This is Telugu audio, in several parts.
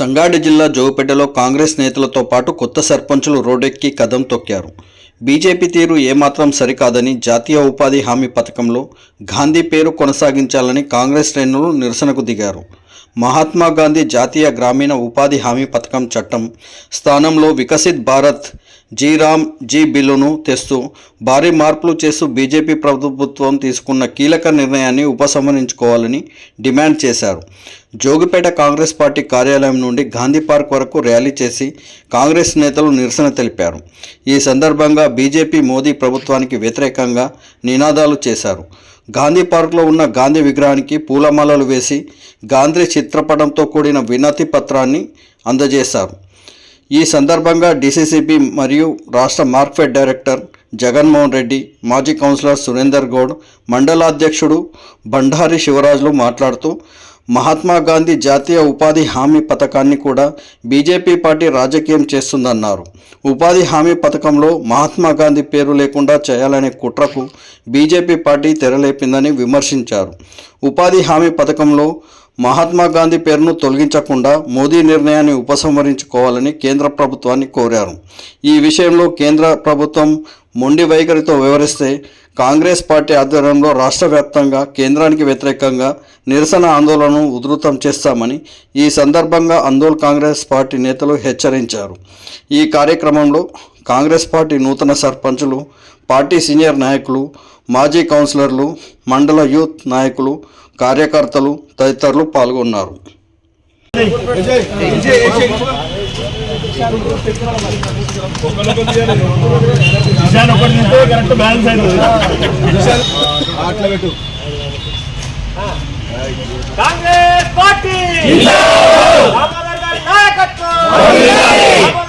సంగారెడ్డి జిల్లా జోగుపేటలో కాంగ్రెస్ నేతలతో పాటు కొత్త సర్పంచులు రోడ్డెక్కి కదం తొక్కారు. బీజేపీ తీరు ఏమాత్రం సరికాదని జాతీయ ఉపాధి హామీ పథకంలో గాంధీ పేరు కొనసాగించాలని కాంగ్రెస్ శ్రేణులు నిరసనకు దిగారు. మహాత్మా గాంధీ జాతీయ గ్రామీణ ఉపాధి హామీ పథకం చట్టం స్థానంలో Viksit Bharat G RAM G బిల్లును తెస్తూ భారీ మార్పులు చేస్తూ బీజేపీ ప్రభుత్వం తీసుకున్న కీలక నిర్ణయాన్ని ఉపసంహరించుకోవాలని డిమాండ్ చేశారు. జోగిపేట కాంగ్రెస్ పార్టీ కార్యాలయం నుండి గాంధీ పార్క్ వరకు ర్యాలీ చేసి కాంగ్రెస్ నేతలు నిరసన తెలిపారు. ఈ సందర్భంగా బీజేపీ మోదీ ప్రభుత్వానికి వ్యతిరేకంగా నినాదాలు చేశారు. గాంధీ పార్క్లో ఉన్న గాంధీ విగ్రహానికి పూలమాలలు వేసి గాంధీ చిత్రపటంతో కూడిన వినతి పత్రాన్ని అందజేశారు. ఈ సందర్భంగా డీసీసీబీ మరియు రాష్ట్ర మార్క్ఫెడ్ డైరెక్టర్ జగన్మోహన్ రెడ్డి మాజీ కౌన్సిలర్ సురేందర్ గౌడ్ మండలాధ్యక్షుడు బండారి శివరాజులు మాట్లాడుతూ మహాత్మా గాంధీ జాతీయ ఉపాధి హామీ పథకాన్ని కూడా బీజేపీ పార్టీ రాజకీయం చేస్తుందన్నారు. ఉపాధి హామీ పథకంలో మహాత్మా గాంధీ పేరు లేకుండా చేయాలనే కుట్రకు బీజేపీ పార్టీ తెరలేపిందని విమర్శించారు. ఉపాధి హామీ పథకంలో మహాత్మా గాంధీ పేరును తొలగించకుండా మోదీ నిర్ణయాన్ని ఉపసంహరించుకోవాలని కేంద్ర ప్రభుత్వాన్ని కోరారు. ఈ విషయంలో కేంద్ర ప్రభుత్వం మొండి వైఖరితో వివరిస్తే కాంగ్రెస్ పార్టీ ఆధ్వర్యంలో రాష్ట్ర వ్యాప్తంగా కేంద్రానికి వ్యతిరేకంగా నిరసన ఆందోళనను ఉధృతం చేస్తామని ఈ సందర్భంగా ఆందోళ్ కాంగ్రెస్ పార్టీ నేతలు హెచ్చరించారు. ఈ కార్యక్రమంలో కాంగ్రెస్ పార్టీ నూతన సర్పంచులు పార్టీ సీనియర్ నాయకులు మాజీ కౌన్సిలర్లు మండల యూత్ నాయకులు కార్యకర్తలు తదితరులు పాల్గొన్నారు. కాంగ్రెస్ పార్టీ! నాయకత్వం రామనగర్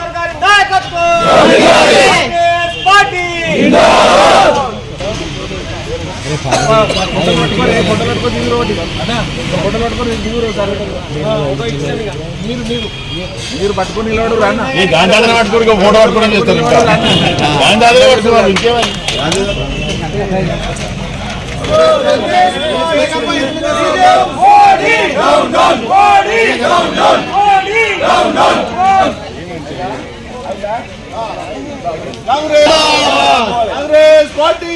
గారి నాయకత్వం కాంగ్రెస్ పార్టీ మీరు పట్టుకుని నిలబడు రాన్న ఈ గాంధాదన పట్టుకుని ఫోటో పట్టుకోవడం చేస్తారు గాంధాదన పట్టుకున్నారు ఇంకేమని Modi down down Modi down down Modi down down Congress party!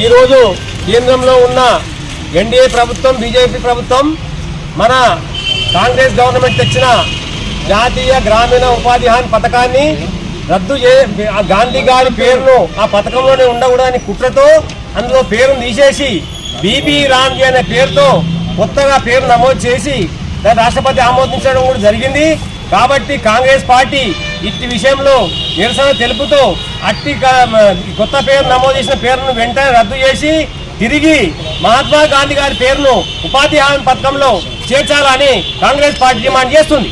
ఈరోజు కేంద్రంలో ఉన్న ఎన్డీఏ ప్రభుత్వం బీజేపీ ప్రభుత్వం మన కాంగ్రెస్ గవర్నమెంట్ తెచ్చిన జాతీయ గ్రామీణ ఉపాధి హామీ పథకాన్ని రద్దు చే ఆ గాంధీ గారి పేరును ఆ పథకంలోనే ఉండకూడదని కుట్రతో అందులో పేరును తీసేసి బీబీ రాంజీ అనే పేరుతో కొత్తగా పేరు నమోదు చేసి దాన్ని రాష్ట్రపతి ఆమోదించడం కూడా జరిగింది. కాబట్టి కాంగ్రెస్ పార్టీ ఇట్టి విషయంలో నిరసన తెలుపుతూ అట్టి కొత్త పేరు నమోదు చేసిన పేరును వెంటనే రద్దు చేసి తిరిగి మహాత్మా గాంధీ గారి పేరును ఉపాధి హామీ పథకంలో చేర్చాలని కాంగ్రెస్ పార్టీ డిమాండ్ చేస్తుంది.